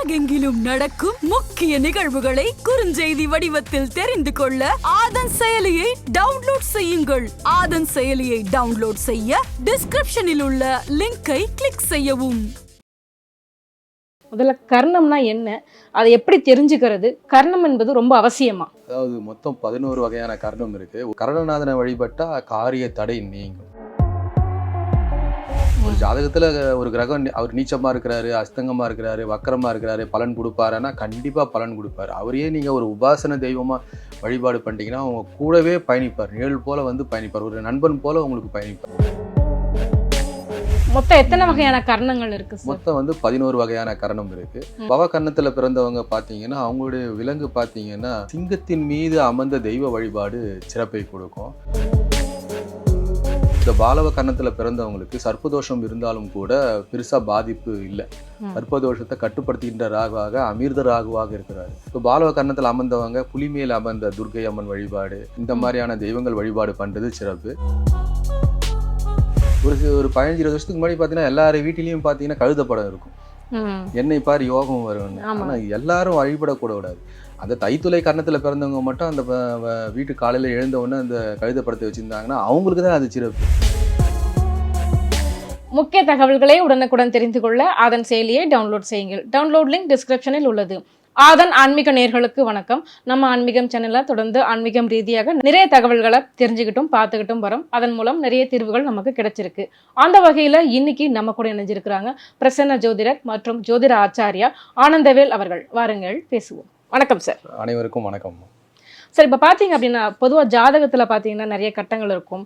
உலகெங்கிலும் நடக்கும் முக்கிய நிகழ்வுகளை குறுஞ்செய்தி வடிவத்தில் தெரிந்து கொள்ள ஆதன் செயலியை டவுன்லோட் செய்யுங்கள். ஆதன் செயலியை டவுன்லோட் செய்ய டிஸ்கிரிப்ஷனில் உள்ள லிங்கை கிளிக் செய்யவும். முதல்ல கர்ணம்னா என்ன? அதை எப்படி தெரிஞ்சுக்கிறது? கர்ணம் என்பது ரொம்ப அவசியமா? அதாவது மொத்தம் பதினோரு வகையான கரணம் இருக்கு. கரணநாதனை வழிபட்டா காரிய தடை நீங்கும். ஒரு ஜாதகத்துல ஒரு கிரகம் அவர் நீச்சமா இருக்கிறாரு அஸ்தங்கமா இருக்கிறாரு வக்கரமா இருக்கிறாரு பலன் கொடுப்பாருன்னா கண்டிப்பா பலன் கொடுப்பாரு. அவரையே நீங்க ஒரு உபாசன தெய்வமா வழிபாடு பண்ணிட்டீங்கன்னா அவங்க கூடவே பயணிப்பார். நிழல் போல வந்து பயணிப்பார். ஒரு நண்பன் போல உங்களுக்கு பயணிப்பார். மொத்தம் எத்தனை வகையான கர்ணங்கள் இருக்கு மொத்தம் வந்து பதினோரு வகையான கரணம் இருக்கு. பவ கர்ணத்துல பிறந்தவங்க பாத்தீங்கன்னா அவங்களுடைய விலங்கு பாத்தீங்கன்னா சிங்கத்தின் மீது அமர்ந்த தெய்வ வழிபாடு சிறப்பை கொடுக்கும். இந்த பாலவ கர்ணத்துல பிறந்தவங்களுக்கு சர்ப்பதோஷம் இருந்தாலும் கூட பெருசா பாதிப்பு இல்லை. சர்ப்பதோஷத்தை கட்டுப்படுத்துகின்ற ராகுவாக அமிர்த ராகுவாக இருக்கிறார். இப்போ பாலவ கர்ணத்துல அமர்ந்தவங்க புலிமேல் அமர்ந்த துர்க்கை அம்மன் வழிபாடு இந்த மாதிரியான தெய்வங்கள் வழிபாடு பண்றது சிறப்பு. ஒரு ஒரு பதினஞ்சு இருபது வருஷத்துக்கு முன்னாடி பார்த்தீங்கன்னா எல்லார் வீட்டிலையும் பார்த்தீங்கன்னா கழுத படம் இருக்கும். என்னை பார் யோகம் வரும்னு. ஆமா. ஆனா எல்லாரும் வழிபடக்கூட கூடாது. அந்த தைத்துளை கர்ணத்தில் பிறந்தவங்க மட்டும் அந்த வ- வீட்டு காலையில் எழுந்த உடனே அந்த கழுத படத்தை அவங்களுக்கு தான் அது சிறப்பு. முக்கிய தகவல்களை உடனுக்குடன் தெரிந்து கொள்ள அதன் செயலியை டவுன்லோட் செய்யுங்கள். டவுன்லோட் லிங்க் டிஸ்கிரிப்ஷனில் உள்ளது. ஆதன் ஆன்மீக நேர்களுக்கு வணக்கம். நம்ம ஆன்மீகம் சேனலில் தொடர்ந்து ஆன்மீகம் ரீதியாக நிறைய தகவல்களை தெரிஞ்சுக்கிட்டும் பார்த்துக்கிட்டும் வரோம். அதன் மூலம் நிறைய தீர்வுகள் நமக்கு கிடைச்சிருக்கு. அந்த வகையில் இன்னைக்கு நம்ம கூட இணைஞ்சிருக்கிறாங்க பிரசன்ன ஜோதிடர் மற்றும் ஜோதிட ஆச்சாரியா ஆனந்தவேல் அவர்கள். வாருங்கள் பேசுவோம். வணக்கம் சார் அனைவருக்கும் வணக்கம். சார் இப்போ பார்த்தீங்க அப்படின்னா பொதுவாக ஜாதகத்தில் பார்த்தீங்கன்னா நிறைய கட்டங்கள் இருக்கும்.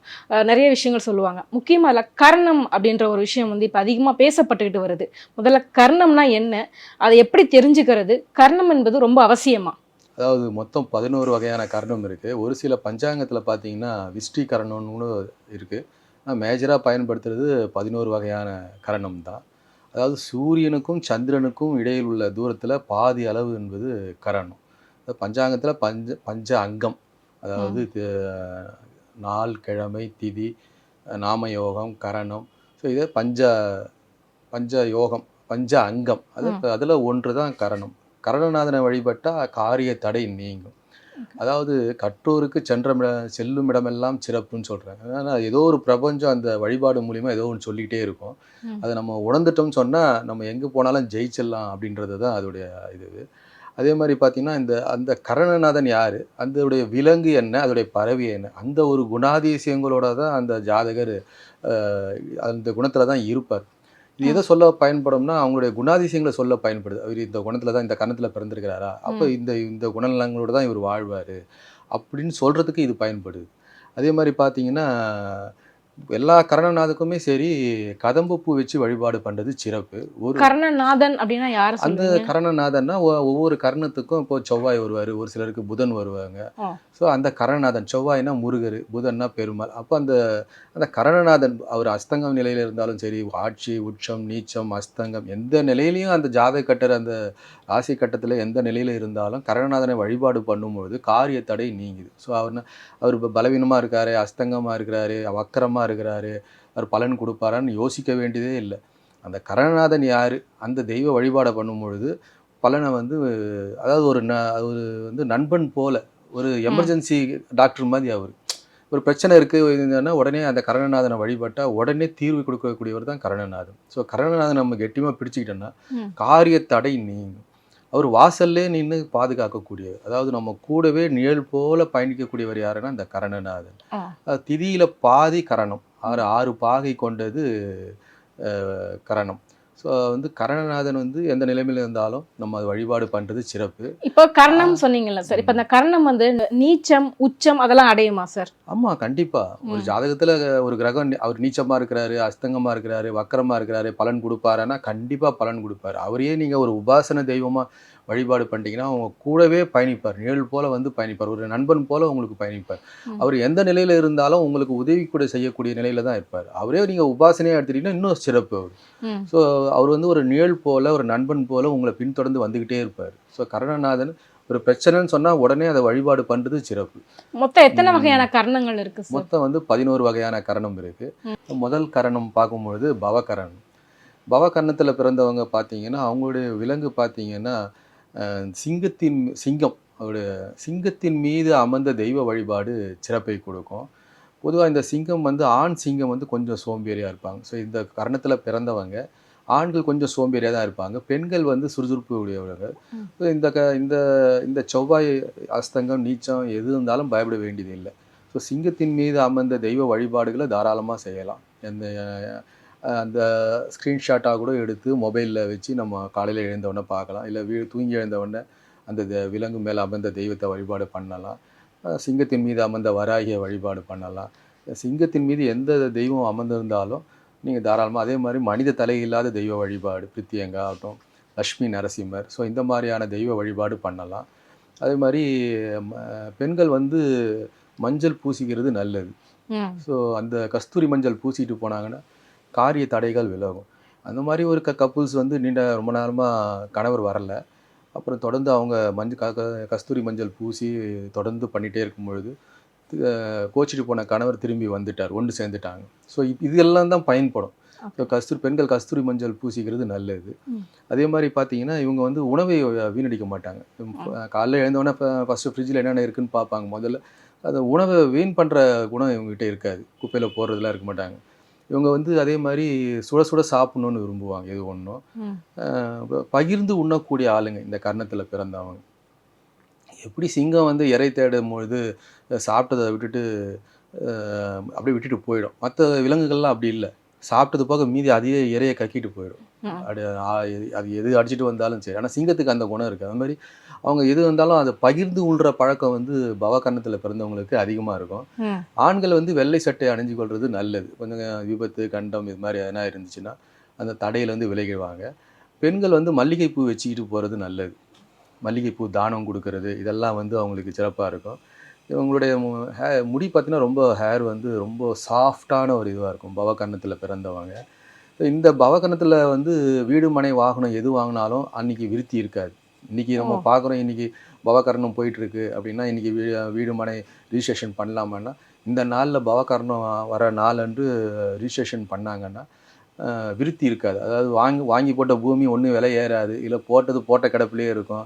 நிறைய விஷயங்கள் சொல்லுவாங்க. முக்கியமாக இல்லை கர்ணம் அப்படின்ற ஒரு விஷயம் வந்து இப்போ அதிகமாக பேசப்பட்டுக்கிட்டு வருது. முதல்ல கர்ணம்னா என்ன? அதை எப்படி தெரிஞ்சுக்கிறது? கர்ணம் என்பது ரொம்ப அவசியமா? அதாவது மொத்தம் பதினோரு வகையான கரணம் இருக்கு. ஒரு சில பஞ்சாங்கத்துல பார்த்தீங்கன்னா விஷ்டி கரணம்னு இருக்கு. ஆனால் மேஜராக பயன்படுத்துறது பதினோரு வகையான கரணம் தான். அதாவது சூரியனுக்கும் சந்திரனுக்கும் இடையில் உள்ள தூரத்தில் பாதி அளவு என்பது கரணம். பஞ்சாங்கத்தில் பஞ்ச பஞ்ச அங்கம். அதாவது நாள் கிழமை திதி நாமயோகம் கரணம். ஸோ இதே பஞ்ச பஞ்ச யோகம் பஞ்ச அங்கம். அது அதில் ஒன்று தான் கரணம். கரணநாதனை வழிபட்டால் காரிய தடை நீங்கும். அதாவது கற்றோருக்கு சென்ற செல்லும் இடமெல்லாம் சிறப்புன்னு சொல்கிறாங்க ஆனால் ஏதோ ஒரு பிரபஞ்சம் அந்த வழிபாடு மூலிமா ஏதோ ஒன்று சொல்லிக்கிட்டே இருக்கும். அதை நம்ம உணர்ந்துட்டோம்னு சொன்னால் நம்ம எங்கே போனாலும் ஜெயிச்சிடலாம் அப்படின்றது தான் அதோடைய இது. அதே மாதிரி பார்த்தீங்கன்னா இந்த அந்த கரணநாதன் யார்? அதோடைய விலங்கு என்ன? அதோடைய பறவை என்ன? அந்த ஒரு குணாதிசயங்களோட தான் அந்த ஜாதகர் அந்த குணத்தில் தான் இருப்பார். இது எதை சொல்ல பயன்படும்னா அவங்களுடைய குணாதிசயங்களை சொல்ல பயன்படுது. அவர் இந்த குணத்துல தான் இந்த கணத்துல பிறந்திருக்கிறாரா? அப்போ இந்த இந்த குணநலங்களோட தான் இவர் வாழ்வார். அப்படின்னு சொல்றதுக்கு இது பயன்படுது. அதே மாதிரி பார்த்தீங்கன்னா எல்லா கரணநாதுக்குமே சரி கதம்பு பூ வச்சு வழிபாடு பண்றது சிறப்பு. ஒரு கர்ணநாதன் அப்படின்னா யார் அந்த கரணநாதன்னா ஒவ்வொரு கரணத்துக்கும் இப்போ செவ்வாய் வருவார் ஒரு சிலருக்கு புதன் வருவாங்க. ஸோ அந்த கரணநாதன் செவ்வாய்னா முருகர் புதன்னா பெருமாள். அப்போ அந்த அந்த கரணநாதன் அவர் அஸ்தங்கம் நிலையில இருந்தாலும் சரி ஆட்சி உச்சம் நீச்சம் அஸ்தங்கம் எந்த நிலையிலையும் அந்த ஜாதக கட்டர் அந்த ராசி கட்டத்தில் எந்த நிலையில இருந்தாலும் கரணநாதனை வழிபாடு பண்ணும்பொழுது காரிய தடை நீங்குது. ஸோ அவர் அவர் இப்போ பலவீனமாக இருக்காரு அஸ்தங்கமாக இருக்கிறாரு வக்கரமாக இருக்கிறாரு அவர் பலன் கொடுப்பாரான்னு யோசிக்க வேண்டியதே இல்லை. அந்த கரணநாதன் யார்? அந்த தெய்வ வழிபாடை பண்ணும் பொழுது பலனை வந்து அதாவது ஒரு ந ஒரு வந்து நண்பன் போல ஒரு எமர்ஜென்சி டாக்டர் மாதிரி அவர். ஒரு பிரச்சனை இருக்குன்னா உடனே அந்த கரணநாதனை வழிபட்டா உடனே தீர்வு கொடுக்கக்கூடியவர் தான் கரணநாதன். ஸோ கரணநாதன் நம்ம கெட்டியமாக பிடிச்சிக்கிட்டோம்னா. காரிய தடை நீங்கும். அவர் வாசல்லே நின்று பாதுகாக்கக்கூடியவர். அதாவது நம்ம கூடவே நிழல் போல பயணிக்கக்கூடியவர் யாருன்னா இந்த கரணநாதன். திதியில பாதி கரணம். ஆறு ஆறு பாகை கொண்டது கரணம். ஸோ வந்து கரணநாதன் வந்து எந்த நிலைமையில இருந்தாலும் நம்ம அது வழிபாடு பண்றது சிறப்பு. இப்போ கர்ணம் சொன்னீங்கல்ல சார். இப்போ அந்த கர்ணம் வந்து நீச்சம் உச்சம் அதெல்லாம் அடையுமா சார்? ஆமா கண்டிப்பா. ஒரு. ஜாதகத்துல ஒரு கிரகம் அவர் நீச்சமா இருக்கிறாரு அஸ்தங்கமா இருக்கிறாரு வக்கரமா இருக்கிறாரு பலன் கொடுப்பாருன்னா கண்டிப்பா பலன் கொடுப்பாரு. அவரையே நீங்க ஒரு உபாசன தெய்வமா வழிபாடு பண்ணிட்டீங்கன்னா அவங்க கூடவே பயணிப்பார். நிழல் போல வந்து பயணிப்பார். ஒரு நண்பன் போல உங்களுக்கு பயணிப்பார். அவர் எந்த நிலையில இருந்தாலும் உங்களுக்கு உதவி கூட செய்யக்கூடிய நிலையில தான் இருப்பார். அவரே நீங்க உபாசனையா எடுத்துட்டீங்கன்னா இன்னும் சிறப்பு அவர். ஸோ அவர் வந்து ஒரு நிழல் போல ஒரு நண்பன் போல உங்களை பின்தொடர்ந்து வந்துகிட்டே இருப்பார். ஸோ கருணநாதன் ஒரு பிரச்சனைன்னு சொன்னா உடனே அதை வழிபாடு பண்றது சிறப்பு. மொத்தம் எத்தனை. வகையான கர்ணங்கள் இருக்கு மொத்தம் வந்து பதினோரு வகையான கரணம் இருக்கு. முதல் கரணம் பார்க்கும்பொழுது பவகரணம். பவகர்ணத்தில் பிறந்தவங்க பார்த்தீங்கன்னா அவங்களுடைய விலங்கு பார்த்தீங்கன்னா சிங்கத்தின் சிங்கம் அவருடைய சிங்கத்தின் மீது அமர்ந்த தெய்வ வழிபாடு சிறப்பை கொடுக்கும். பொதுவாக இந்த சிங்கம் வந்து ஆண் சிங்கம் வந்து கொஞ்சம் சோம்பேறியாக இருப்பாங்க. ஸோ இந்த கர்ணத்தில் பிறந்தவங்க ஆண்கள் கொஞ்சம் சோம்பேறியாக தான் இருப்பாங்க. பெண்கள் வந்து சுறுசுறுப்பு உடையவர்கள். ஸோ இந்த க இந்த இந்த செவ்வாய் அஸ்தங்கம் நீச்சம் எது இருந்தாலும் பயப்பட வேண்டியது இல்லை ஸோ சிங்கத்தின் மீது அமர்ந்த தெய்வ வழிபாடுகளை தாராளமாக செய்யலாம். அஹ், அந்த ஸ்க்ரீன்ஷாட்டாக கூட எடுத்து மொபைலில் வச்சு நம்ம காலையில் எழுந்தவுடனே பார்க்கலாம். இல்லை வீ தூங்கி எழுந்தவுடனே அந்த விலங்கு மேலே அமர்ந்த தெய்வத்தை வழிபாடு பண்ணலாம். சிங்கத்தின் மீது அமர்ந்த வராகிய வழிபாடு பண்ணலாம். சிங்கத்தின் மீது எந்த தெய்வம் அமர்ந்திருந்தாலும் நீங்கள் தாராளமாக அதே மாதிரி மனித தலை இல்லாத தெய்வ வழிபாடு பிரித்தியங்கா ஆகட்டும் லக்ஷ்மி நரசிம்மர் ஸோ இந்த மாதிரியான தெய்வ வழிபாடு பண்ணலாம். அதே மாதிரி பெண்கள் வந்து மஞ்சள் பூசிக்கிறது நல்லது. ஸோ அந்த கஸ்தூரி மஞ்சள் பூசிட்டு போனாங்கன்னா காரிய தடைகள் விலகும். அந்த மாதிரி ஒரு க கப்புள்ஸ் வந்து நீண்ட ரொம்ப நேரமாக கணவர் வரல. அப்புறம் தொடர்ந்து அவங்க மஞ்சள் க கஸ்தூரி மஞ்சள் பூசி தொடர்ந்து பண்ணிகிட்டே இருக்கும் பொழுது கோச்சிட்டு போன கணவர் திரும்பி வந்துட்டார். ஒன்று சேர்ந்துட்டாங்க. ஸோ இதெல்லாம் தான் பயன்படும். ஸோ கஸ்தூரி பெண்கள் கஸ்தூரி மஞ்சள் பூசிக்கிறது நல்லது. அதே மாதிரி பார்த்தீங்கன்னா இவங்க வந்து உணவை வீணடிக்க மாட்டாங்க. காலைல எழுந்தோடனே ஃபஸ்ட்டு ஃப்ரிட்ஜில் என்னென்ன இருக்குன்னு பார்ப்பாங்க. முதல்ல அந்த உணவை வீண் பண்ணுற குணம் இவங்ககிட்ட இருக்காது. குப்பையில் போடுறதுலாம் இருக்க மாட்டாங்க. இவங்க வந்து அதே மாதிரி சுட சுட சாப்பிடணுன்னு விரும்புவாங்க எது ஒன்றும் பகிர்ந்து உண்ணக்கூடிய ஆளுங்க இந்த கர்ணத்தில் பிறந்தவங்க. எப்படி சிங்கம் வந்து இறை தேடும் பொழுது அஹ், சாப்பிட்டதை விட்டுட்டு அப்படியே விட்டுட்டு போயிடும். மற்ற விலங்குகள்லாம் அப்படி இல்லை. சாப்பிட்டது போக மீதி அதையே இறையை கக்கிட்டு போயிடும். எது- அது எது அடிச்சிட்டு வந்தாலும் சரி. ஆனால் சிங்கத்துக்கு அந்த குணம் இருக்குது அது மாதிரி அவங்க எது வந்தாலும் அதை பகிர்ந்து உள்ற பழக்கம் வந்து பவகர்ணத்தில் பிறந்தவங்களுக்கு அதிகமாக இருக்கும். ஆண்கள் வந்து வெள்ளை சட்டை அணிஞ்சு கொள்வது நல்லது. கொஞ்சம் விபத்து கண்டம் இது மாதிரி எதனா இருந்துச்சுன்னா அந்த தடையிலேருந்து விலகிடுவாங்க பெண்கள் வந்து மல்லிகைப்பூ வச்சுக்கிட்டு போகிறது நல்லது. மல்லிகைப்பூ தானம் கொடுக்கறது இதெல்லாம் வந்து அவங்களுக்கு சிறப்பாக இருக்கும். இவங்களுடைய மு- ஹே முடி பார்த்தீங்கன்னா ரொம்ப ஹேர் வந்து ரொம்ப சாஃப்டான ஒரு இதுவாக இருக்கும். பவகர்ணத்தில் பிறந்தவங்க. இந்த பவகர்ணத்தில் வந்து வீடு மனை வாகனம் எது வாங்கினாலும் அன்னைக்கு விருத்தி இருக்காது. இன்னைக்கு நம்ம. பார்க்குறோம் இன்னைக்கு பவகர்ணம் போயிட்டு இருக்கு அப்படின்னா இன்னைக்கு வீ வீடு மனை ரிஜிஸ்ட்ரேஷன் பண்ணலாமான்னா இந்த நாளில் பவகர்ணம் வர நாளன்று ரிஜிஸ்ட்ரேஷன் பண்ணாங்கன்னா விருத்தி இருக்காது. அதாவது வாங்கி வாங்கி போட்ட பூமி ஒன்றும் விலை ஏறாது. இல்லை போட்டது போட்ட கிடப்புலேயே இருக்கும்.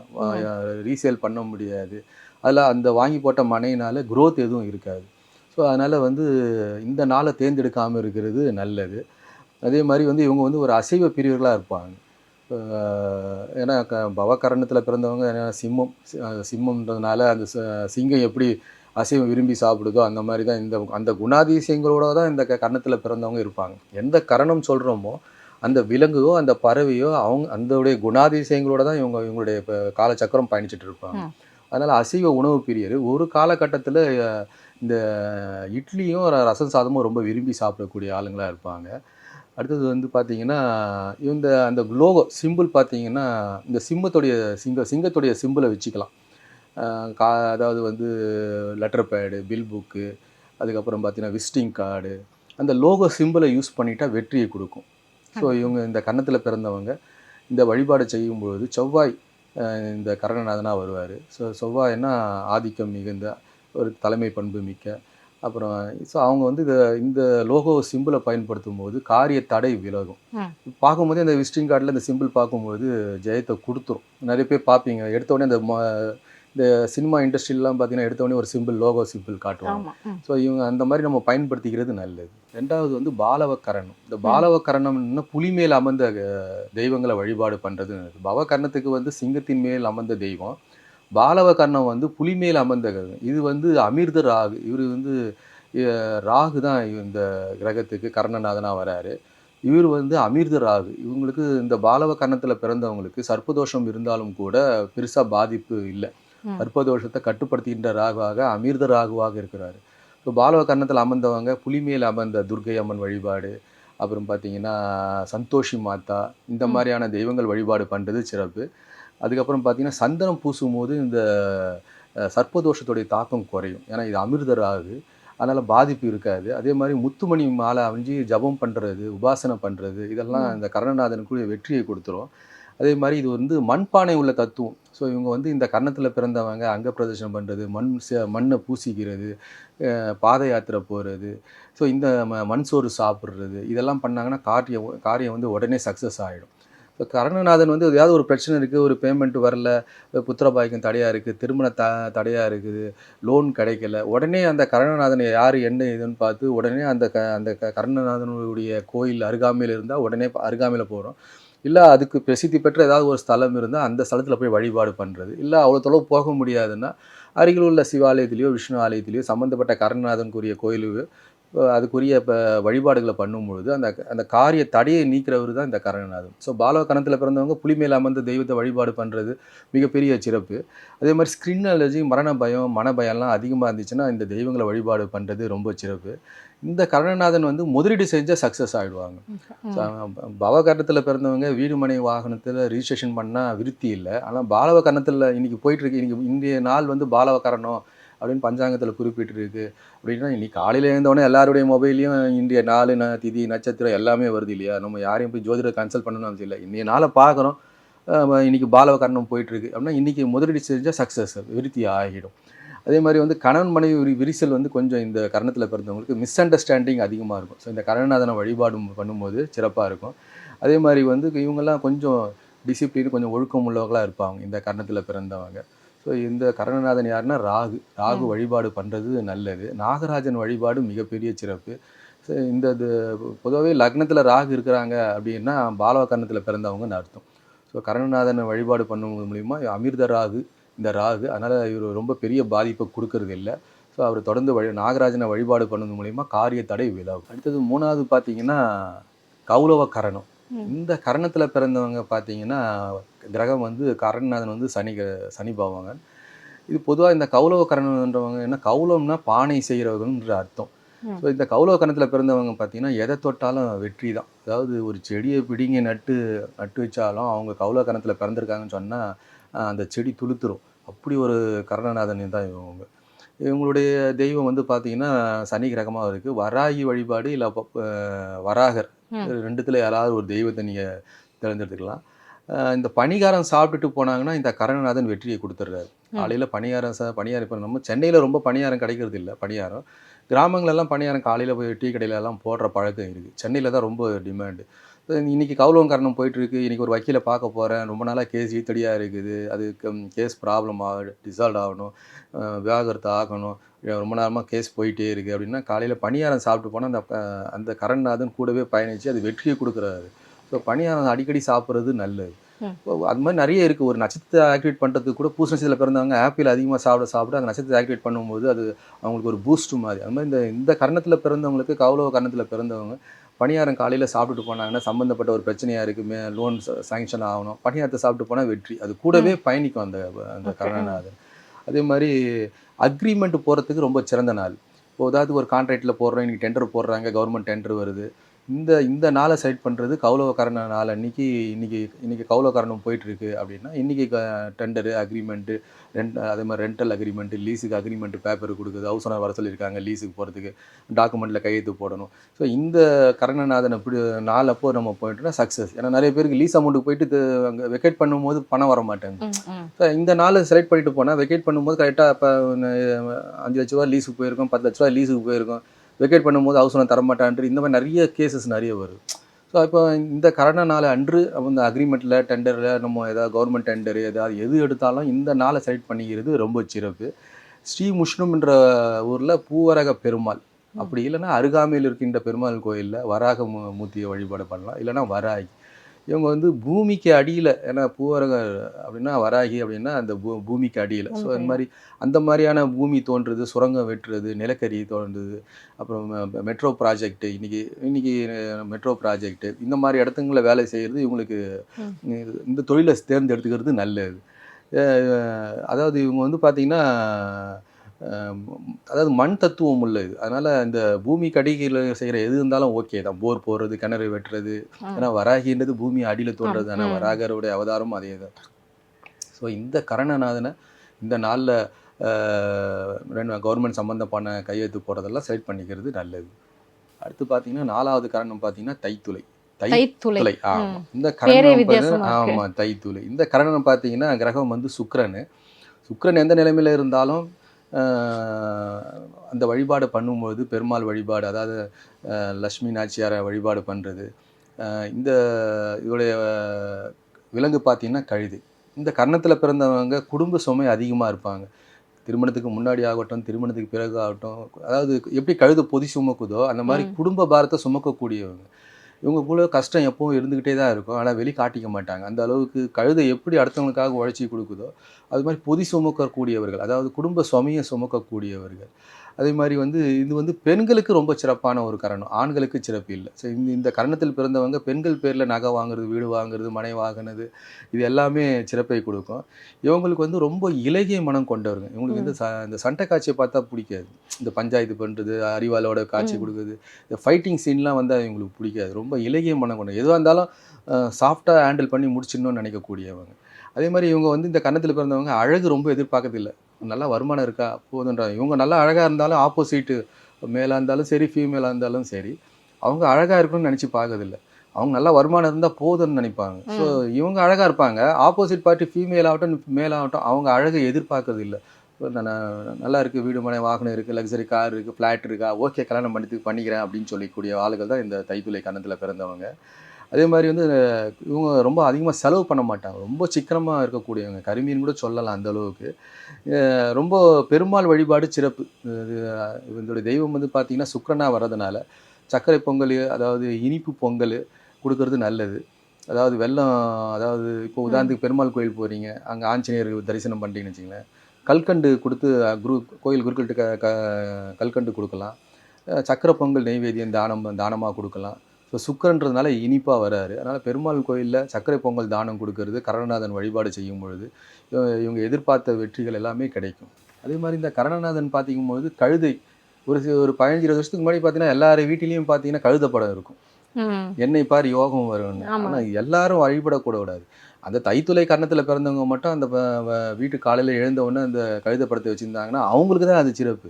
ரீசேல் பண்ண முடியாது. அதில் அந்த வாங்கி போட்ட மனையினால growth எதுவும் இருக்காது. ஸோ அதனால் வந்து இந்த நாளை தேர்ந்தெடுக்காமல் இருக்கிறது நல்லது. அதே மாதிரி வந்து இவங்க வந்து ஒரு அசைவ பிரிவர்களாக இருப்பாங்க. ஏன்னா க பவகரணத்தில் பிறந்தவங்க ஏன்னா சிம்மம். சிம்மம்ன்றதுனால அந்த சிங்கம் எப்படி அசைவம் விரும்பி சாப்பிடுதோ அந்த மாதிரி தான் இந்த அந்த குணாதிசயங்களோட தான் இந்த கரணத்தில் பிறந்தவங்க இருப்பாங்க. எந்த கரணம் சொல்கிறோமோ அந்த விலங்குயோ அந்த பறவையோ அவங்க அந்தவுடைய குணாதிசயங்களோட தான் இவங்க இவங்களுடைய இப்போ காலச்சக்கரம் பயணிச்சுட்டு இருப்பாங்க. அதனால் அசைவ உணவு பிரியர் ஒரு காலகட்டத்தில் இந்த இட்லியும் ரசம் சாதமும் ரொம்ப விரும்பி சாப்பிடக்கூடிய ஆளுங்களாக இருப்பாங்க. அடுத்தது வந்து பார்த்தீங்கன்னா இந்த அந்த லோகோ சிம்பிள் பார்த்தீங்கன்னா இந்த சிம்மத்துடைய சிங்க சிங்கத்துடைய சிம்பிளை வச்சுக்கலாம். கா அதாவது வந்து லெட்டர் பேடு பில் புக்கு அதுக்கப்புறம் பார்த்தீங்கன்னா விசிட்டிங் கார்டு அந்த லோகோ சிம்பிளை யூஸ் பண்ணிட்டா வெற்றியை கொடுக்கும். ஸோ இவங்க இந்த கன்னத்தில் பிறந்தவங்க இந்த வழிபாடு செய்யும்பொழுது செவ்வாய் இந்த கரணநாதனாக வருவார். ஸோ செவ்வாய்னா ஆதிக்கம் மிகுந்த ஒரு தலைமை பண்பு மிக்க அப்புறம் ஸோ அவங்க வந்து இதை இந்த லோகோ சிம்பிளை பயன்படுத்தும் போது காரிய தடை விலகும். பார்க்கும்போது இந்த விசிட்டிங் கார்டில் இந்த சிம்பிள் பார்க்கும்போது ஜெயத்தை கொடுத்துரும். நிறைய பேர் பார்ப்பீங்க. எடுத்த உடனே இந்த ம- இந்த சினிமா இண்டஸ்ட்ரியிலாம் பார்த்தீங்கன்னா எடுத்த உடனே ஒரு சிம்பிள் லோகோ சிம்பிள் காட்டுவாங்க. ஸோ இவங்க அந்த மாதிரி நம்ம பயன்படுத்திக்கிறது நல்லது. ரெண்டாவது வந்து பாலவக்கரணம். இந்த பாலவக்கரணம்னா புலி மேல் அமர்ந்த தெய்வங்களை வழிபாடு பண்ணுறது பவகரணத்துக்கு வந்து சிங்கத்தின் மேல் அமர்ந்த தெய்வம். பாலவகர்ணம் வந்து புலி மேல் அமர்ந்த கிரகம். இது வந்து அமிர்த ராகு இவர் வந்து ராகு தான் இந்த கிரகத்துக்கு கர்ணநாதனாக வராரு இவர் வந்து அமிர்த ராகு இவங்களுக்கு இந்த பாலவ கர்ணத்தில் பிறந்தவங்களுக்கு சர்ப்பதோஷம் இருந்தாலும் கூட பெருசாக பாதிப்பு இல்லை. சர்ப்பதோஷத்தை கட்டுப்படுத்துகின்ற ராகுவாக அமிர்த ராகுவாக இருக்கிறாரு ஸோ பாலவ கர்ணத்தில் அமர்ந்தவங்க புலிமேல் அமர்ந்த துர்க்கை அம்மன் வழிபாடு அப்புறம் பார்த்தீங்கன்னா சந்தோஷி மாதா இந்த. மாதிரியான தெய்வங்கள் வழிபாடு பண்ணுறது சிறப்பு அதுக்கப்புறம் பார்த்தீங்கன்னா சந்தனம் பூசும் போது இந்த சர்ப்பதோஷத்துடைய தாக்கம் குறையும். ஏன்னா இது அமிர்த ராகு அதனால் பாதிப்பு இருக்காது. அதே மாதிரி முத்துமணி மாலை அணிஞ்சு ஜபம் பண்ணுறது உபாசனை பண்ணுறது இதெல்லாம். இந்த கருணநாதனுக்குரிய வெற்றியை கொடுத்துரும். அதே மாதிரி இது வந்து மண்பானை உள்ள தத்துவம். ஸோ இவங்க வந்து இந்த கர்ணத்தில் பிறந்தவங்க அங்க பிரதர்ஷனம் பண்ணுறது மண் ச- மண்ணை பூசிக்கிறது பாத யாத்திரை போகிறது ஸோ இந்த ம மண் சோறு சாப்பிட்றது இதெல்லாம் பண்ணாங்கன்னா காரியம் காரியம் வந்து உடனே சக்ஸஸ் ஆகிடும் இப்போ கருணநாதன் வந்து ஏதாவது ஒரு பிரச்சனை இருக்குது ஒரு பேமெண்ட் வரல புத்திரபாய்க்கும் தடையாக இருக்குது திருமண த தடையாக இருக்குது லோன் கிடைக்கல உடனே அந்த கரணநாதனை யார் என்ன இதுன்னு பார்த்து உடனே அந்த க அந்த க கருணநாதனுடைய கோயில் அருகாமையில் இருந்தால் உடனே அருகாமையில் போகிறோம் இல்லை அதுக்கு பிரசித்தி பெற்ற ஏதாவது ஒரு ஸ்தலம் இருந்தால் அந்த ஸ்தலத்தில் போய் வழிபாடு பண்ணுறது இல்லை அவ்வளோ தொலைவு போக முடியாதுன்னா அருகில் உள்ள சிவாலயத்திலையோ விஷ்ணு ஆலயத்திலையோ சம்மந்தப்பட்ட கருணநாதனுக்குரிய கோயிலுக்கு அதுக்குரிய இப்போ வழிபாடுகளை பண்ணும்பொழுது அந்த அந்த காரிய தடையை நீக்கிறவர் தான் இந்த கருணநாதன் ஸோ பாலவ கரணத்தில் பிறந்தவங்க புலிமேல் அமர்ந்த தெய்வத்தை வழிபாடு பண்ணுறது மிகப்பெரிய சிறப்பு. அதே மாதிரி ஸ்கின் அலர்ஜி மரண பயம் மன பயம்லாம் அதிகமாக இருந்துச்சுன்னா இந்த தெய்வங்களை வழிபாடு பண்ணுறது ரொம்ப சிறப்பு. இந்த கருணநாதன் வந்து முதலீடு செஞ்சால் சக்ஸஸ் ஆகிடுவாங்க பவகரணத்தில் பிறந்தவங்க வீடு மனை வாகனத்தில் ரிஜிஸ்ட்ரேஷன் பண்ணால் விருத்தி இல்லை. ஆனால் பாலவ கரணத்தில் இன்னைக்கு போயிட்டு இருக்கு இன்னைக்கு இன்றைய நாள் வந்து பாலவ கரணம் அப்படின்னு பஞ்சாங்கத்தில் குறிப்பிட்டிருக்கு. அப்படின்னா இன்னைக்கு காலையில் எழுந்தவொடனே எல்லாருடைய மொபைல்லையும் இந்திய நாள் ந திதி நட்சத்திரம் எல்லாமே வருது இல்லையா? நம்ம யாரையும் போய் ஜோதிடர் கன்சல்ட் பண்ணணும்னு அவசியம் இல்லை. இன்றைய நாளை பார்க்குறோம். இன்னைக்கு பாலவகரணம் போயிட்டுருக்கு. அப்படின்னா இன்றைக்கி முதலீடு செஞ்சால் சக்ஸஸ் விருத்தி ஆகிடும். அதே மாதிரி வந்து கணவன் மனைவி விரி விரிசல் வந்து கொஞ்சம் இந்த கரணத்தில் பிறந்தவங்களுக்கு மிஸ் அண்டர்ஸ்டாண்டிங் அதிகமாக இருக்கும். ஸோ இந்த கரணநாதனை வழிபாடு பண்ணும்போது சிறப்பாக இருக்கும். அதே மாதிரி வந்து இவங்கெல்லாம் கொஞ்சம் டிசிப்ளின் கொஞ்சம் ஒழுக்கம் உள்ளவங்களாக இருப்பாங்க இந்த கரணத்தில் பிறந்தவங்க. ஸோ இந்த கரணநாதன் யாருன்னா ராகு. ராகு வழிபாடு பண்ணுறது நல்லது. நாகராஜன் வழிபாடு மிகப்பெரிய சிறப்பு. ஸோ இந்த இது பொதுவாகவே லக்னத்தில் ராகு இருக்கிறாங்க அப்படின்னா பாலவ கரணத்தில் பிறந்தவங்கன்னு அர்த்தம். ஸோ கரணநாதனை வழிபாடு பண்ணுவது மூலிமா அமிர்த ராகு இந்த ராகு அதனால் இவர் ரொம்ப பெரிய பாதிப்பை கொடுக்கறது இல்லை. ஸோ அவர் தொடர்ந்து வழி நாகராஜனை வழிபாடு பண்ணது மூலிமா காரிய தடை விலகும். அடுத்தது மூணாவது பார்த்தீங்கன்னா கௌரவ கரணம். இந்த கரணத்தில் பிறந்தவங்க பார்த்தீங்கன்னா கிரகம் வந்து கரணநாதன் வந்து சனி சனி பாவாங்க இது பொதுவாக இந்த கௌலவ கரணன்றவங்க என்ன கௌலவம்னா பானை செய்கிறவங்கன்ற அர்த்தம். ஸோ இந்த கௌலவ கரணத்தில் பிறந்தவங்க பார்த்தீங்கன்னா எதை தொட்டாலும் வெற்றி தான். அதாவது ஒரு செடியை பிடிங்கி நட்டு நட்டு வச்சாலும் அவங்க கௌலவ கரணத்தில் பிறந்திருக்காங்கன்னு சொன்னால் அந்த செடி துளுத்துரும். அப்படி ஒரு கரணநாதன் தான் இவங்க. இவங்களுடைய தெய்வம் வந்து பார்த்தீங்கன்னா சனி கிரகமாக இருக்குது வராகி வழிபாடு இல்லை வராகர். ரெண்டுத்துல யாராவது ஒரு தெய்வத்தை நீங்கள் தேர்ந்தெடுத்துக்கலாம். இந்த பணிகாரம் சாப்பிட்டுட்டு போனாங்கன்னா இந்த கரணநாதன் வெற்றியை கொடுத்துட்றாரு. காலையில் பணியாரம் சா பணியாரம் இப்போ நம்ம சென்னையில் ரொம்ப பணியாரம் கிடைக்கிறது இல்லை பணியாரம். கிராமங்களெல்லாம் பணியாரம் காலையில் போய் டீ கடையில எல்லாம் போடுற பழக்கம் இருக்குது சென்னையில் தான் ரொம்ப டிமாண்டு. இன்னைக்கு கௌலவம் காரணம் போயிட்டு இருக்கு இன்னைக்கு ஒரு வக்கீலை பார்க்க போகிறேன் ரொம்ப நாளாக கேஸ் ஈத்தடியாக இருக்குது அதுக்கு கேஸ் ப்ராப்ளம் ஆக டிசால்வ் ஆகணும் விவாகரத்து ஆகணும். ரொம்ப நேரமாக கேஸ் போயிட்டே இருக்குது அப்படின்னா காலையில் பணியாரம் சாப்பிட்டு போனால் அந்த அந்த கரண்நாதன் கூடவே பயணித்து அது வெற்றியை கொடுக்குறாரு. ஸோ பணியாரம் அடிக்கடி சாப்பிட்றது நல்லது. அது மாதிரி நிறைய இருக்குது ஒரு நட்சத்திரத்தை ஆக்டிவேட் பண்ணுறதுக்கு கூட பூச நட்சத்திரத்தில் பிறந்தவங்க ஆப்பிள் அதிகமாக சாப்பிட சாப்பிட அந்த நட்சத்திரத்தை ஆக்டிவேட் பண்ணும்போது அது அவங்களுக்கு ஒரு பூஸ்ட் மாதிரி. அது மாதிரி இந்த இந்த கர்ணத்தில் பிறந்தவங்களுக்கு கௌலவ கர்ணத்தில் பிறந்தவங்க பணியாரம் காலையில் சாப்பிட்டுட்டு போனாங்கன்னா சம்மந்தப்பட்ட ஒரு பிரச்சனையாக இருக்குமே லோன் சாங்ஷன் ஆகணும். பணியாரத்தை சாப்பிட்டு போனால் வெற்றி. அது கூடவே பயணிக்கும் அந்த அந்த. கருணாநாதன். அதே மாதிரி அக்ரிமெண்ட் போகிறதுக்கு ரொம்ப சிறந்த நாள். இப்போ ஏதாவது ஒரு கான்ட்ராக்டில் போடுறோம் இன்றைக்கி டெண்டர் போடுறாங்க கவர்மெண்ட் டெண்டர் வருது. இந்த இந்த நாளை செலக்ட் பண்ணுறது கௌலவக்காரன நாள். அன்றைக்கி இன்றைக்கி இன்றைக்கி கௌலவகரணம் போயிட்டுருக்கு அப்படின்னா இன்னைக்கு டெண்டரு அக்ரிமெண்ட்டு ரெண்ட் அதே மாதிரி ரெண்டல் அக்ரிமெண்ட்டு லீஸுக்கு அக்ரிமெண்ட் பேப்பர் கொடுக்குது. ஹவுஸ் ஓனர் வர சொல்லியிருக்காங்க லீஸுக்கு போகிறதுக்கு டாக்குமெண்ட்டில் கையெழுத்து போடணும். ஸோ இந்த கரணநாதன் அப்படி நாள் அப்போ நம்ம போயிட்டோம்னா சக்ஸஸ் ஏன்னா நிறைய பேருக்கு லீஸ் அமௌண்ட்டுக்கு போயிட்டு அங்கே வெக்கேட் பண்ணும்போது பணம் வர மாட்டேங்குது ம், ம். So, இந்த நாள் செலக்ட் பண்ணிட்டு போனால் வெக்கேட் பண்ணும்போது கரெக்டாக இப்போ அஞ்சு லட்ச ரூபா லீஸுக்கு போயிருக்கோம் பத்து லட்ச ரூபா லீஸுக்கு போயிருக்கோம். வெக்கேட் பண்ணும்போது ஹவுஸ் ஓனர் தரமாட்டான்ட்டு இந்த மாதிரி நிறைய கேசஸ் நிறைய வரும் ஸோ இப்போ இந்த கரண நாள் அன்று அந்த அக்ரிமெண்ட்டில் டெண்டரில் நம்ம ஏதாவது கவர்மெண்ட் டெண்டர் ஏதாவது எது எடுத்தாலும் இந்த நாளை செலக்ட் பண்ணிக்கிறது ரொம்ப சிறப்பு. ஸ்ரீ முஷ்ணும்ன்ற ஊரில் பூவரக பெருமாள். அப்படி இல்லைன்னா அருகாமையில் இருக்கின்ற பெருமாள் கோயிலில் வராக மூ மூர்த்தியை வழிபாடு பண்ணலாம். இல்லைன்னா வராகி. இவங்க வந்து பூமிக்கு அடியில் ஏன்னா பூவரக அப்படின்னா வராகி அப்படின்னா அந்த பூ பூமிக்கு அடியில். ஸோ அந்த மாதிரி அந்த மாதிரியான பூமி தோன்றுறது சுரங்கம் வெட்டுறது நிலக்கரி தோன்றுறது அப்புறம் மெட்ரோ ப்ராஜெக்ட் இன்னைக்கு இன்னைக்கு மெட்ரோ ப்ராஜெக்ட் இந்த மாதிரி இடத்துங்களில் வேலை செய்கிறது இவங்களுக்கு இந்த தொழிலை தேர்ந்தெடுத்துக்கிறது நல்லது. அதாவது இவங்க வந்து பார்த்தீங்கன்னா அதாவது மண் தத்துவம் உள்ளது அதனால இந்த பூமிக்கு அடியில் செய்கிற எது இருந்தாலும் ஓகே தான். போர் போடுறது கிணறு வெட்டுறது. ஏன்னா வராகின்றது பூமி அடியில் தோன்றது. ஆனால். வராகருடைய அவதாரமும் அதே தான். ஸோ இந்த கரணநாதனை இந்த நாளில் கவர்மெண்ட் சம்மந்தமான கையெழுத்து போடுறதெல்லாம் செலக்ட் பண்ணிக்கிறது நல்லது. அடுத்து பார்த்தீங்கன்னா நாலாவது காரணம் பார்த்தீங்கன்னா தைத்துளை. தைத்துளை. துளை. ஆமா. ம். இந்த கரணம் வித்தியாசமா பார்த்தீங்கன்னா- இருக்கு. ஆமா தைத்துளை. இந்த கரணம் பார்த்தீங்கன்னா கிரகம் வந்து சுக்கிரன். சுக்கிரன் எந்த நிலைமையில இருந்தாலும் அந்த வழிபாடு பண்ணும்போது பெருமாள் வழிபாடு அதாவது லட்சுமி நாச்சியாரை வழிபாடு பண்ணுறது இந்த இதோடைய விலங்கு பார்த்தீங்கன்னா கழுது. இந்த கர்ணத்தில் பிறந்தவங்க குடும்ப சுமை அதிகமாக இருப்பாங்க. திருமணத்துக்கு முன்னாடி ஆகட்டும் திருமணத்துக்கு பிறகு ஆகட்டும் அதாவது எப்படி கழுது பொதி சுமக்குதோ அந்த மாதிரி. குடும்ப பாரத்தை சுமக்கக்கூடியவங்க. இவங்க கூட கஷ்டம் எப்பவும் இருந்துக்கிட்டே தான் இருக்கும். ஆனால் வெளி காட்டிக்க மாட்டாங்க. அந்த அளவுக்கு கழுதை எப்படி அடுத்தவங்களுக்காக உழைச்சி கொடுக்குதோ அது மாதிரி பொதி சுமக்கக்கூடியவர்கள் அதாவது குடும்ப சுமையை சுமக்கக்கூடியவர்கள் அதே மாதிரி வந்து இது வந்து பெண்களுக்கு ரொம்ப சிறப்பான ஒரு கரணம். ஆண்களுக்கு சிறப்பு இல்லை. ஸோ இந்த இந்த கரணத்தில் பிறந்தவங்க பெண்கள் பேரில் நகை வாங்குறது வீடு வாங்குறது மனை வாங்கினது இது எல்லாமே சிறப்பை கொடுக்கும். இவங்களுக்கு வந்து ரொம்ப இலகிய மனம் கொண்டவருங்க இவங்களுக்கு வந்து ச இந்த சண்டை காட்சியை பார்த்தா பிடிக்காது. இந்த பஞ்சாயத்து பண்ணுறது அறிவாலோட காட்சி. கொடுக்குறது இந்த ஃபைட்டிங் சீன்லாம் வந்து அவங்களுக்கு பிடிக்காது. ரொம்ப இலகிய மனம் கொண்ட எதுவாக இருந்தாலும் சாஃப்டாக ஹேண்டில் பண்ணி முடிச்சிடணும்னு நினைக்கக்கூடியவங்க. அதே மாதிரி இவங்க வந்து இந்த கன்னத்தில் பிறந்தவங்க அழகு ரொம்ப எதிர்பார்க்கறதில்ல நல்லா வருமானம் இருக்கா? போதுன்ற. இவங்க நல்லா அழகாக இருந்தாலும் ஆப்போசிட்டு மேலாக இருந்தாலும் சரி ஃபீமேலாக இருந்தாலும் சரி அவங்க அழகாக இருக்கணும்னு நினச்சி பார்க்கறதில்ல. அவங்க நல்லா வருமானம் இருந்தால் போதும்னு நினைப்பாங்க. ஸோ இவங்க அழகாக இருப்பாங்க. ஆப்போசிட் பார்ட்டி ஃபீமேல் ஆகட்டும் மேல் ஆகட்டும் அவங்க அழகை எதிர்பார்க்கறது இல்லை நல்லா இருக்குது வீடு மனை வாகனம் இருக்குது லக்ஸரி கார் இருக்குது ஃப்ளாட் இருக்கா? ஓகே கல்யாணம் பண்ணிட்டு பண்ணிக்கிறேன் அப்படின்னு சொல்லக்கூடிய ஆளுகள் தான் இந்த தைத்துளை கன்னத்தில் பிறந்தவங்க. அதே மாதிரி வந்து இவங்க ரொம்ப அதிகமாக செலவு பண்ண மாட்டாங்க. ரொம்ப சிக்கனமாக இருக்கக்கூடியவங்க. கருமீன் கூட சொல்லலாம் அந்த அளவுக்கு. ரொம்ப பெருமாள் வழிபாடு சிறப்பு. இது, இவங்களுடைய தெய்வம் வந்து பார்த்திங்கன்னா சுக்கிரனா வர்றதுனால சர்க்கரை பொங்கல் அதாவது இனிப்பு பொங்கல் கொடுக்கறது நல்லது. அதாவது வெள்ளம் அதாவது இப்போ உதாரணத்துக்கு பெருமாள் கோயில் போகிறீங்க அங்கே ஆஞ்சநேயர் தரிசனம் பண்ணிட்டீங்கன்னு வச்சுங்களேன் கல்கண்டு கொடுத்து குரு கோயில் குருக்கள்கிட்ட க கல்கண்டு கொடுக்கலாம். சக்கரை பொங்கல் நெய்வேதியம் தானம் தானமாக கொடுக்கலாம். ஸோ சுக்கரன்றதுனால இனிப்பாக வராரு. அதனால் பெருமாள் கோயிலில் சர்க்கரை பொங்கல் தானம் கொடுக்கறது கரணநாதன் வழிபாடு செய்யும் பொழுது இவ- இவங்க எதிர்பார்த்த வெற்றிகள் எல்லாமே கிடைக்கும். அதே மாதிரி இந்த கரணநாதன் பார்த்திங்கும்பொழுது கழுதை ஒரு ஒரு பதினஞ்சு இருபது வருஷத்துக்கு முன்னாடி பார்த்தீங்கன்னா எல்லார் வீட்டிலையும் பார்த்தீங்கன்னா கழுதை படம் இருக்கும். என்னை பார் யோகம் வரும்னு. ஆனால் எல்லாரும் வழிபடக்கூட கூடாது அந்த தைத்துளை கர்ணத்தில் பிறந்தவங்க மட்டும் அந்த வீட்டு காலையில் எழுந்த உடனே அந்த கழுதை படத்தை வச்சுருந்தாங்கன்னா அவங்களுக்கு தான் அது சிறப்பு.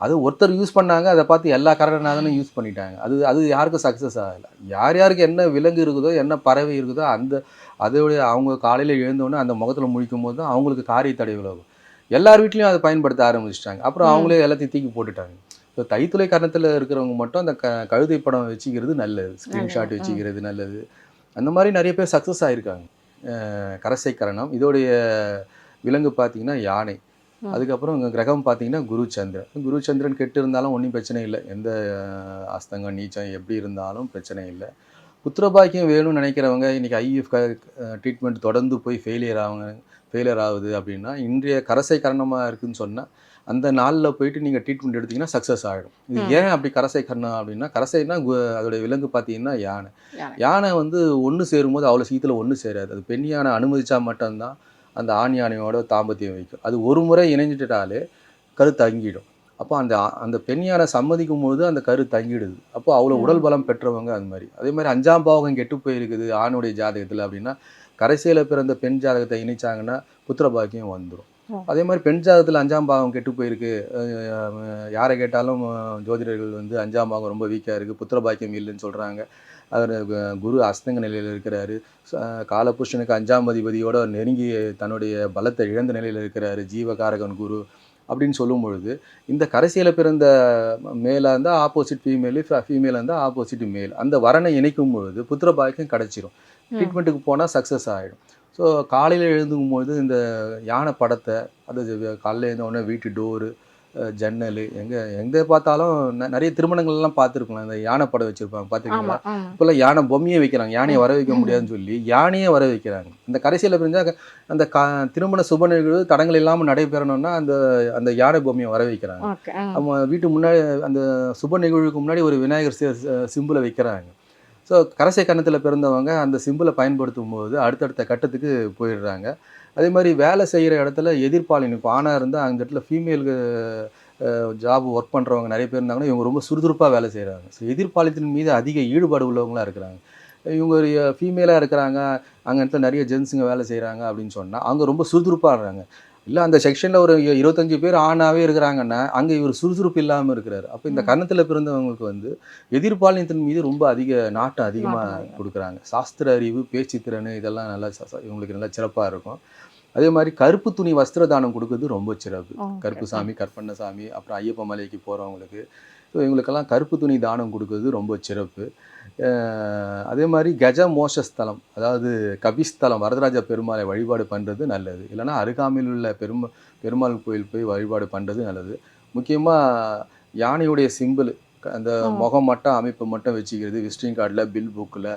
அது ஒருத்தர் யூஸ் பண்ணாங்க அதை பார்த்து எல்லா கரணநாதனும் யூஸ் பண்ணிட்டாங்க. அது அது யாருக்கும் சக்ஸஸ் ஆகலை. யார் யாருக்கு என்ன விலங்கு இருக்குதோ என்ன பறவை இருக்குதோ அந்த அதோடைய அவங்க காலையில் எழுந்தோடனே அந்த முகத்தில் முழிக்கும் போது தான் அவங்களுக்கு காரிய தடை விலகும். எல்லார் வீட்லேயும் அதை பயன்படுத்த ஆரம்பிச்சிட்டாங்க. அப்புறம். அவங்களே எல்லாத்தையும் தூக்கி போட்டுட்டாங்க. ஸோ தைத்துளை கரணத்தில் இருக்கிறவங்க மட்டும் அந்த க கழுதை படம் வச்சுக்கிறது நல்லது. ஸ்க்ரீன்ஷாட். வச்சுக்கிறது நல்லது. அந்த மாதிரி நிறைய பேர் சக்ஸஸ் ஆயிருக்காங்க. அஹ் கரசை கரணம் இதோடைய விலங்கு பார்த்தீங்கன்னா யானை. அதுக்கப்புறம் இங்க கிரகம் பார்த்தீங்கன்னா குரு சந்திரன். குரு சந்திரன் கெட்டு இருந்தாலும் ஒன்றும் பிரச்சனை இல்லை. எந்த அஸ்தங்கம் நீச்சம் எப்படி இருந்தாலும் பிரச்சனை இல்லை. புத்திரபாக்கியம் வேணும்னு நினைக்கிறவங்க இன்னைக்கு ஐஎஃப் ட்ரீட்மெண்ட் தொடர்ந்து போய் ஃபெயிலியர் ஆகுங்க ஃபெயிலியர் ஆகுது அப்படின்னா இன்றைய கரசை கரணமாக இருக்குன்னு சொன்னால் அந்த நாளில் போயிட்டு நீங்கள் ட்ரீட்மெண்ட் எடுத்தீங்கன்னா சக்ஸஸ் ஆகிடும் இது. ஏன் அப்படி கரசை கரணம் அப்படின்னா கரசைனா அதோடைய விலங்கு பார்த்தீங்கன்னா யானை. யானை. வந்து ஒன்று சேரும்போது அவ்வளோ சீக்கிரத்தில் ஒன்று சேராது. அது பெண் யானை அனுமதிச்சா மட்டும்தான் அந்த ஆண் யானையோட தாம்பத்தியம் வைக்கும். அது ஒரு முறை இணைஞ்சிட்டாலே கரு தங்கிடும். அப்போ அந்த அந்த பெண் யானை சம்மதிக்கும் போது அந்த கரு தங்கிடுது. அப்போ அவ்வளோ. உடல் பலம் பெற்றவங்க அது மாதிரி. அதே மாதிரி அஞ்சாம் பாவகம் கெட்டு போயிருக்குது ஆணுடைய ஜாதகத்தில் அப்படின்னா கரைசியில் பிறந்த பெண் ஜாதகத்தை இணைச்சாங்கன்னா புத்திர பாக்கியம் வந்துடும். அதே மாதிரி பெண் ஜாதகத்தில் அஞ்சாம் பாவம் கெட்டு போயிருக்கு. யாரை கேட்டாலும் ஜோதிடர்கள் வந்து அஞ்சாம் பாவம் ரொம்ப வீக்காக இருக்குது புத்திர பாக்கியம் இல்லைன்னு சொல்கிறாங்க அவர் குரு அஸ்தங்க நிலையில் இருக்கிறாரு. காலபுருஷனுக்கு அஞ்சாம் அதிபதியோட நெருங்கி தன்னுடைய பலத்தை இழந்த நிலையில் இருக்கிறாரு ஜீவகாரகன் குரு அப்படின்னு சொல்லும் பொழுது இந்த கரைசியில் பிறந்த மேலாக இருந்தால் ஆப்போசிட் ஃபீமேலு ஃபீமேலாக இருந்தால் ஆப்போசிட் மேல் அந்த வரனை இணைக்கும் பொழுது புத்திர பாக்கியம் கிடச்சிரும். ட்ரீட்மெண்ட்டுக்கு போனால் சக்ஸஸ் ஆகிடும் ஸோ காலையில் எழுந்துக்கும் பொழுது இந்த யானை படத்தை அது காலையில் எழுந்த உடனே வீட்டு டோரு ஜன்னல் எங்கே எங்கே பார்த்தாலும் நிறைய திருமணங்கள்லாம் பார்த்துருக்கலாம். இந்த யானை படம் வச்சுருப்பாங்க பார்த்துருக்கீங்களா? இப்போல்லாம் யானை பொம்மையை வைக்கிறாங்க. யானையை வர வைக்க முடியாதுன்னு சொல்லி யானையே வர வைக்கிறாங்க. இந்த கடைசியில் பிரிஞ்சா அந்த கா திருமண சுப நிகழ்வு தடங்கள் இல்லாமல் நடைபெறணும்னா அந்த அந்த யானை பொம்மையை வர வைக்கிறாங்க. நம்ம வீட்டு முன்னாடி அந்த சுப நிகழ்வுக்கு முன்னாடி ஒரு விநாயகர் சிம்பிளை வைக்கிறாங்க. ஸோ கரசை கன்னத்தில் பிறந்தவங்க அந்த சிம்பிளை பயன்படுத்தும் போது அடுத்தடுத்த கட்டத்துக்கு போயிடுறாங்க. அதே மாதிரி வேலை செய்கிற இடத்துல எதிர்ப்பாளின் இப்போ ஆணாக இருந்தால் அந்த இடத்துல ஃபீமேலுக்கு ஜாப் ஒர்க் பண்ணுறவங்க நிறைய பேர் இருந்தாங்கன்னா இவங்க ரொம்ப சுறுசுறுப்பாக வேலை செய்கிறாங்க ஸோ எதிர்ப்பாளித்தின் மீது அதிக ஈடுபாடு உள்ளவங்களா இருக்கிறாங்க. இவங்க ஒரு ஃபீமேலாக இருக்கிறாங்க அங்கே இடத்துல நிறைய ஜென்ஸுங்க வேலை செய்கிறாங்க அப்படின்னு சொன்னால் அவங்க ரொம்ப சுறுசுறுப்பாக இருக்கிறாங்க இல்லை அந்த செக்ஷனில் ஒரு இருபத்தஞ்சு பேர் ஆணாவே இருக்கிறாங்கன்னா அங்கே இவர் சுறுசுறுப்பு இல்லாமல் இருக்கிறார் அப்போ இந்த. கர்ணத்தில் பிறந்தவங்களுக்கு வந்து எதிர்பாலினத்தின் மீது ரொம்ப அதிக நாட்டம் அதிகமாக. கொடுக்குறாங்க சாஸ்திர அறிவு பேச்சுத்திறன் இதெல்லாம் நல்லா இவங்களுக்கு நல்லா சிறப்பாக இருக்கும் அதே மாதிரி கருப்பு துணி வஸ்திர தானம் கொடுக்கறது ரொம்ப சிறப்பு Okay. கருப்புசாமி கற்பண்ணசாமி அப்புறம் ஐயப்ப மலைக்கு போகிறவங்களுக்கு ஸோ இவங்களுக்கெல்லாம் கருப்பு துணி தானம் கொடுக்கறது ரொம்ப சிறப்பு அதே மாதிரி கஜ மோஷஸ்தலம் அதாவது கபிஸ்தலம் வரதராஜ பெருமாளை வழிபாடு பண்ணுறது நல்லது. இல்லைன்னா அருகாமையில் உள்ள பெருமா பெருமாள் கோயில் போய் வழிபாடு பண்ணுறது நல்லது. முக்கியமாக யானையுடைய சிம்பிள் அந்த. முகம் மட்டும் அமைப்பு மட்டும் வச்சுக்கிறது விசிட்டிங் கார்டில் பில் புக்கில்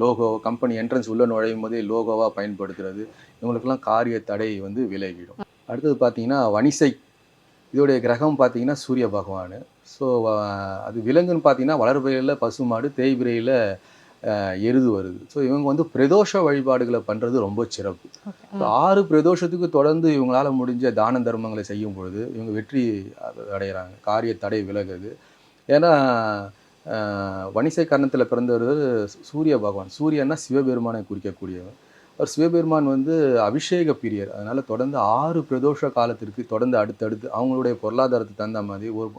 லோகோ கம்பெனி என்ட்ரன்ஸ் உள்ள நுழையும் போதே லோகோவாக பயன்படுத்துறது. இவங்களுக்கெல்லாம் காரிய தடை வந்து விலகிடும். அடுத்தது பார்த்தீங்கன்னா வணிசை. இதோடைய கிரகம் பார்த்தீங்கன்னா சூரிய பகவான். ஸோ அது விலங்குன்னு பார்த்தீங்கன்னா வளர்பிறையில் பசுமாடு தேய்பிரையில் எருது வருது. ஸோ இவங்க வந்து பிரதோஷ வழிபாடுகளை பண்ணுறது ரொம்ப சிறப்பு. ஆறு பிரதோஷத்துக்கு தொடர்ந்து இவங்களால முடிஞ்ச தான தர்மங்களை செய்யும் பொழுது இவங்க வெற்றி அடைகிறாங்க காரிய தடை விலகுது. ஏன்னா வணிசை கர்ணத்தில் பிறந்தவர் சூரிய பகவான். சூரியன்னா சிவபெருமானை குறிக்கக்கூடியவர். அவர் சிவபெருமான் வந்து அபிஷேக பிரியர். அதனால தொடர்ந்து ஆறு பிரதோஷ காலத்திற்கு தொடர்ந்து அடுத்தடுத்து அவங்களுடைய பொருளாதாரத்துக்கு தகுந்த மாதிரி ஒரு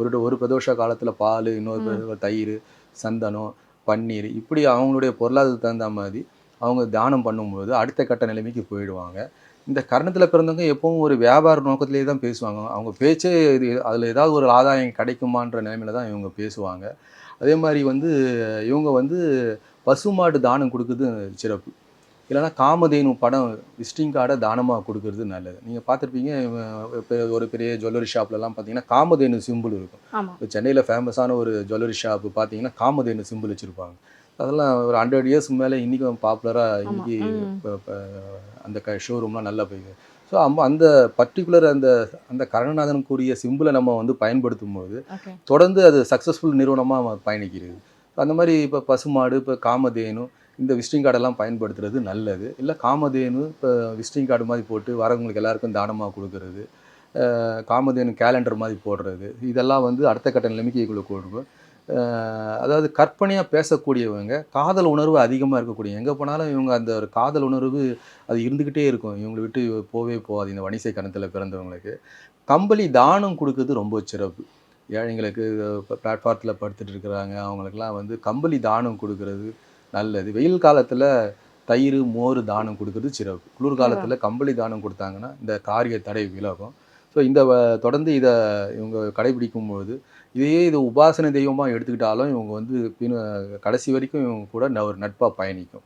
ஒரு ஒரு பிரதோஷ காலத்தில் பால் இன்னொரு தயிர் சந்தனம் பன்னீர். இப்படி அவங்களுடைய பொருளாதாரத்துக்கு தகுந்த மாதிரி அவங்க தானம் பண்ணும்போது அடுத்த கட்ட நிலைமைக்கு போயிடுவாங்க. இந்த கர்ணத்தில் பிறந்தவங்க எப்பவும் ஒரு வியாபார நோக்கத்திலே தான் பேசுவாங்க. அவங்க பேச்சே இது அதில் ஏதாவது ஒரு ஆதாயம் கிடைக்குமான்ற நிலைமையில தான் இவங்க பேசுவாங்க. அதே மாதிரி வந்து இவங்க வந்து பசுமாடு தானம் கொடுக்குறது சிறப்பு. இல்லைன்னா காமதேனு படம் விசிட்டிங் கார்டை தானமாக கொடுக்கறது நல்லது. நீங்கள் பார்த்துருப்பீங்க ஒரு பெரிய ஜுவல்லரி ஷாப்லலாம் பார்த்தீங்கன்னா காமதேனு சிம்பிள் இருக்கும். இப்போ சென்னையில் ஃபேமஸான ஒரு ஜுவல்லரி ஷாப்பு பார்த்தீங்கன்னா காமதேனு சிம்பிள் வச்சுருப்பாங்க. அதெல்லாம் ஒரு ஹண்ட்ரட் இயர்ஸ் மேலே இன்றைக்கும் பாப்புலராக இப்ப அந்த க ஷோரூம்லாம் நல்லா போய் ஸோ அம்ம அந்த பர்டிகுலர் அந்த அந்த கருணாநாதனுக்குரிய சிம்பிளை நம்ம வந்து பயன்படுத்தும் போது தொடர்ந்து அது சக்ஸஸ்ஃபுல் நிறுவனமாக பயணிக்கிறது. அந்த மாதிரி இப்போ பசுமாடு இப்போ காமதேனு இந்த விசிட்டிங் கார்டெல்லாம் பயன்படுத்துறது நல்லது. இல்லை காமதேனு இப்போ விசிட்டிங் கார்டு மாதிரி போட்டு வரவங்களுக்கு எல்லாருக்கும் தானமாக கொடுக்கறது. காமதேனு கேலண்டர் மாதிரி போடுறது. இதெல்லாம் வந்து அடுத்த கட்ட நிலைமைக்கு கொடுக்கும் அதாவது கற்பனையாக பேசக்கூடியவங்க காதல் உணர்வு அதிகமாக இருக்கக்கூடிய எங்கே போனாலும் இவங்க அந்த ஒரு காதல் உணர்வு அது இருந்துக்கிட்டே இருக்கும். இவங்களை விட்டு போவே போகாது இந்த வணிசை கணத்தில் பிறந்தவங்களுக்கு. கம்பளி தானம் கொடுக்கறது ரொம்ப சிறப்பு. ஏழைங்களுக்கு பிளாட்ஃபார்த்தில் படுத்துட்டு இருக்கிறாங்க. அவங்களுக்கெல்லாம் வந்து கம்பளி தானம் கொடுக்கறது நல்லது. வெயில் காலத்தில் தயிர் மோர் தானம் கொடுக்கறது சிறப்பு. குளிர்காலத்தில் கம்பளி தானம் கொடுத்தாங்கன்னா இந்த காரிய தடை விலகும். ஸோ இந்த தொடர்ந்து இதை இவங்க கடைபிடிக்கும் பொழுது இதையே இது உபாசன தெய்வமாக எடுத்துக்கிட்டாலும் இவங்க வந்து பின் கடைசி வரைக்கும் இவங்க கூட ந- ஒரு நட்பாக பயணிக்கும்.